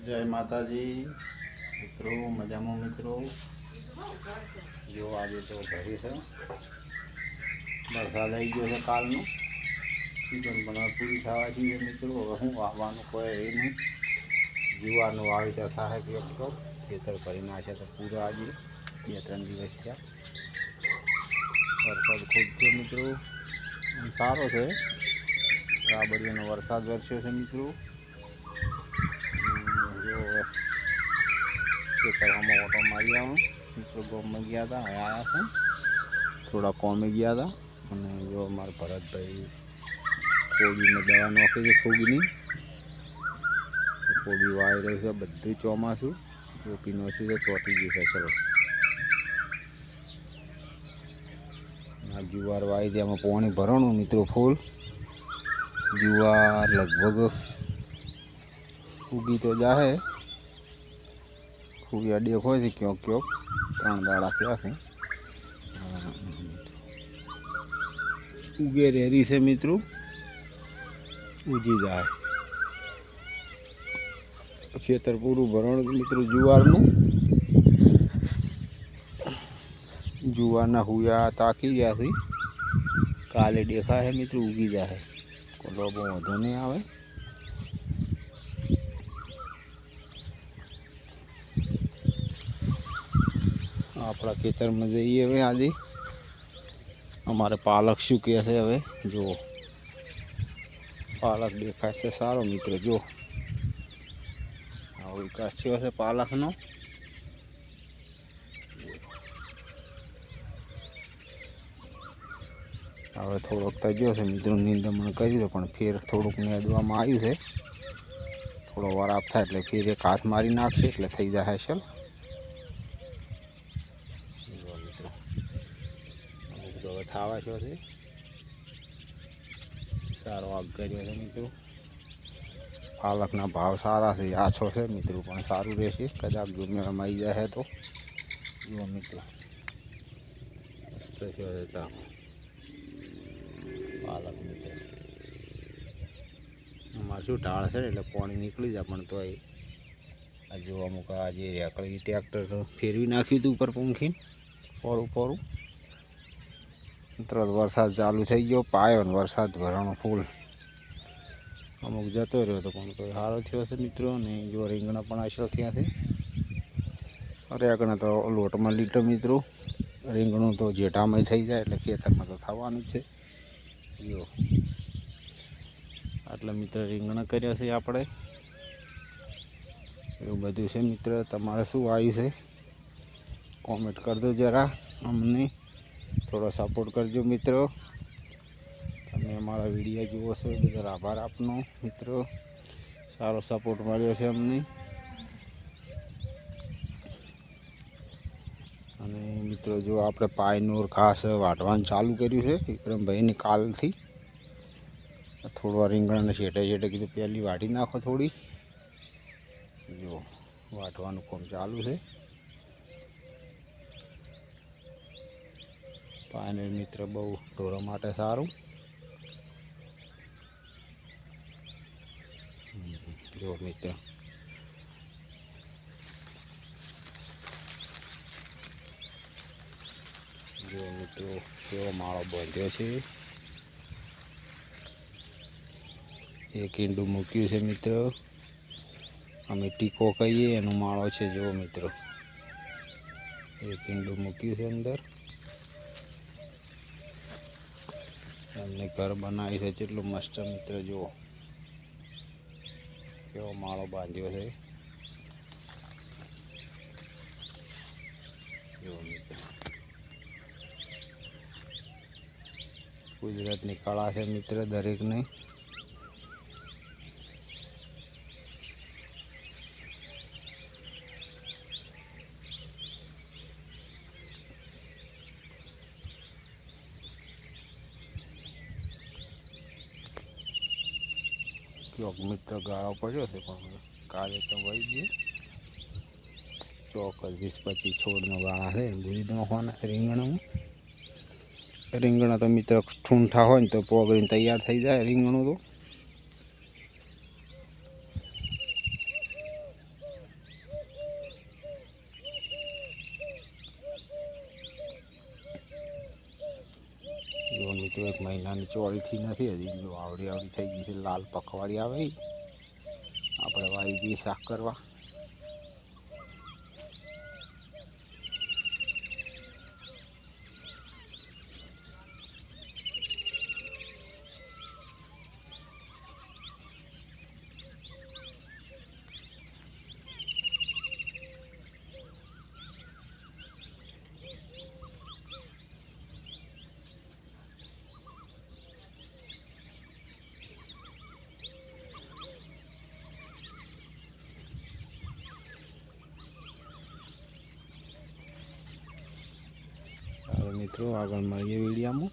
જય માતાજી મિત્રો મજામાં મિત્રો જો આજે તો ઘરે છે વરસાદ આવી ગયો છે કાલનો સીઝન પણ હવે પૂરી થવા જઈએ મિત્રો હવે હું વાવવાનું કોઈ એ નહીં જીવાનું વાવેતર થાય કે તો ખેતર કરી નાખે તો પૂરા આજે બે ત્રણ દિવસ થયા વરસાદ ખૂબ થયો મિત્રો આમ સારો છે રાબડીઓનો વરસાદ વરસ્યો છે મિત્રો ખેતરમાં ઓટો મારી આવું મિત્રો ગામમાં ગયા હતા હવે આવ્યા છે થોડા કોમે ગયા હતા અને જો અમારા ભરતભાઈ કોબીમાં દવા નાખી છે ફૂગની કોબી વાવી રહ્યું છે બધું ચોમાસું કોપી નોખ્યું છે ચોટી ગયું છે ચલો આ જુવાર વાવી તેમાં પાણી ભરવાનું મિત્રો ફૂલ જુવાર લગભગ ઉગી તો જાહે ફૂગિયા ડેક હોય છે ક્યોંક ક્યોંક ત્રણ દાડા થયા છે ઉગે રેરી છે મિત્રો ઉજી જાય ખેતર પૂરું ભરણ મિત્રો જુવારનું જુવારના હુયા તાકી ગયા છે કાલે દેખાય મિત્રો ઉગી જાય કોલો બહુ વધુ નહીં આવે આપણા ખેતરમાં જઈએ હવે આજે અમારે પાલક શું કહે છે હવે જુઓ પાલક દેખાય છે સારો મિત્ર જો આવો વિકાસ થયો છે પાલકનો હવે થોડોક તજ્યો છે મિત્રો નિંદમણ કર્યું છે પણ ફેર થોડુંક નેદવામાં આવ્યું છે થોડો વરાપ થાય એટલે ફેર એક હાથ મારી નાખશે એટલે થઈ જાય ચલ થાવા છો છે? સારો આગ કર્યો છે મિત્રો. પાલકના ભાવ સારા છે આછો છે મિત્રો, પણ સારું રહેશે. કદાચ જો મેળામાં આવી જાય તો. જુઓ મિત્રો. મસ્ત છો પાલક મિત્રો. અમારે શું ઢાળ છે ને, એટલે પાણી નીકળી જાય, પણ તોય. આ જો અમુક આ જે રેકડી ટ્રેક્ટર ફેરવી નાખ્યું હતું ઉપર પંખીને. પોરું પોરું તરત વરસાદ ચાલુ થઈ ગયો, પાયો વરસાદ ભરાણો ફૂલ અમુક જતો રહ્યો તો પણ કોઈ સારો થયો છે મિત્રો, ને જો રીંગણા પણ અસર થયા છે. અરે આગળ તો લોટમાં લીટો મિત્રો. રીંગણું તો જેઠામાં થઈ જાય, એટલે ખેતરમાં તો થવાનું છે. જો. આટલા મિત્ર રીંગણા કર્યા છે આપણે. એવું બધું છે મિત્ર. તમારે શું આવ્યું છે? કોમેન્ટ કરજો જરા અમને. થોડો સપોર્ટ કરજો મિત્રો. તમે અમારા વીડિયો જુઓ છો બધા આભાર આપનો મિત્રો. સારો સપોર્ટ મળ્યો છે અમને. અને મિત્રો, જો આપણે પાયનોર ખાસ વાટવાનું ચાલુ કર્યું છે, વિક્રમભાઈને કાલથી. થોડા રીંગણાને શેટે શેટે કીધું, પહેલી વાટી નાખો થોડી. જો, વાટવાનું કામ ચાલુ છે. પાયનોર મિત્ર બહુ ઢોરો માટે સારું. જો મિત્ર. જો મિત્રો, કેવો માળો બાંધ્યો છે. એક ઈંડું મૂક્યું છે મિત્રો. અમે ટીકો કહીએ, એનો માળો છે જો મિત્રો. એક ઈંડું મૂક્યું છે અંદર. એમને ઘર બનાવી છે કેટલું મસ્ત મિત્ર જુઓ. કેવો માળો બાંધ્યો છે. ગુજરાતની કળા છે મિત્ર દરેકની. ચોક મિત્ર ગાળો પડ્યો છે પણ કાલે તો વહી ગયું. ચોક્કસ વીસ પચીસ છોડનો ગાળા છે દૂધ નાખવાના રીંગણામાં. રીંગણા તો મિત્ર ઠૂંઠા હોય ને તો પોગરીને તૈયાર થઈ જાય રીંગણું તો. એક મહિનાની ચોળીથી નથી હજી. આવડી આવડી થઈ ગઈ છે, લાલ પખવાડી આવે આપણે વાવી દઈએ શાક કરવા. મિત્રો આગળ મળીએ વિડીયામાં